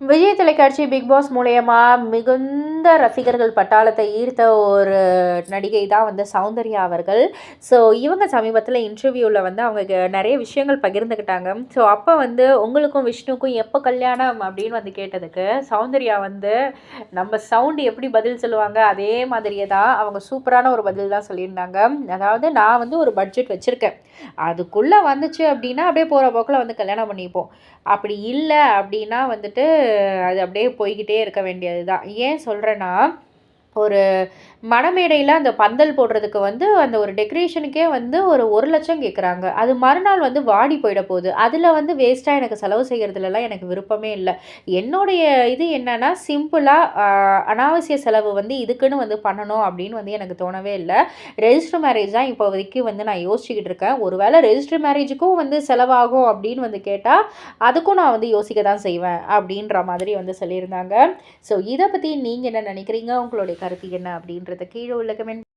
விஜய் தொலைக்காட்சி big pass மூலயமா மிகுந்த ரசிகர்கள் பட்டாளத்தை ஈர்த்த ஒரு நடிகை தான் வந்து சௌந்தர்யா அவர்கள். ஸோ இவங்க சமீபத்தில் இன்டர்வியூவில் வந்து அவங்க நிறைய விஷயங்கள் பகிர்ந்துக்கிட்டாங்க. ஸோ அப்போ வந்து உங்களுக்கும் விஷ்ணுக்கும் எப்போ கல்யாணம் அப்படின்னு வந்து கேட்டதுக்கு சௌந்தர்யா வந்து நம்ம சவுண்டு எப்படி பதில் சொல்லுவாங்க? அதே மாதிரியே தான் அவங்க சூப்பரான ஒரு பதில் தான் சொல்லியிருந்தாங்க. அதாவது நான் வந்து ஒரு பட்ஜெட் வச்சுருக்கேன். அதுக்குள்ளே வந்துச்சு அப்படின்னா அப்படியே போகிற போக்கில் வந்து கல்யாணம் பண்ணிப்போம். அப்படி இல்லை அப்படின்னா வந்துட்டு அது அப்படியே போய்கிட்டே இருக்க வேண்டியது தான் ஏன் சொல்கிறேன்னா ஒரு மணமேடையில் அந்த பந்தல் போடுறதுக்கு வந்து அந்த ஒரு டெக்கரேஷனுக்கே வந்து ஒரு ஒரு லட்சம் கேட்குறாங்க அது மறுநாள் வந்து வாடி போயிட போகுது. அதில் வந்து வேஸ்ட்டாக எனக்கு செலவு செய்கிறதுலலாம் எனக்கு விருப்பமே இல்லை. என்னுடைய இது என்னென்னா சிம்பிளாக அனாவசிய செலவு வந்து இதுக்குன்னு வந்து பண்ணணும் அப்படின்னு வந்து எனக்கு தோணவே இல்லை. ரெஜிஸ்டர் மேரேஜ் தான் இப்போதைக்கு வந்து நான் யோசிச்சுக்கிட்டு இருக்கேன். ஒருவேளை ரெஜிஸ்டர் மேரேஜுக்கும் வந்து செலவாகும் அப்படின்னு வந்து கேட்டால் அதுக்கும் நான் வந்து யோசிக்க தான் செய்வேன் அப்படின்ற மாதிரி வந்து சொல்லியிருந்தாங்க. ஸோ இதை பற்றி நீங்கள் என்ன நினைக்கிறீங்க? உங்களுடைய கருத்து என்ன அப்படின்றத கீழே உள்ள கமெண்ட்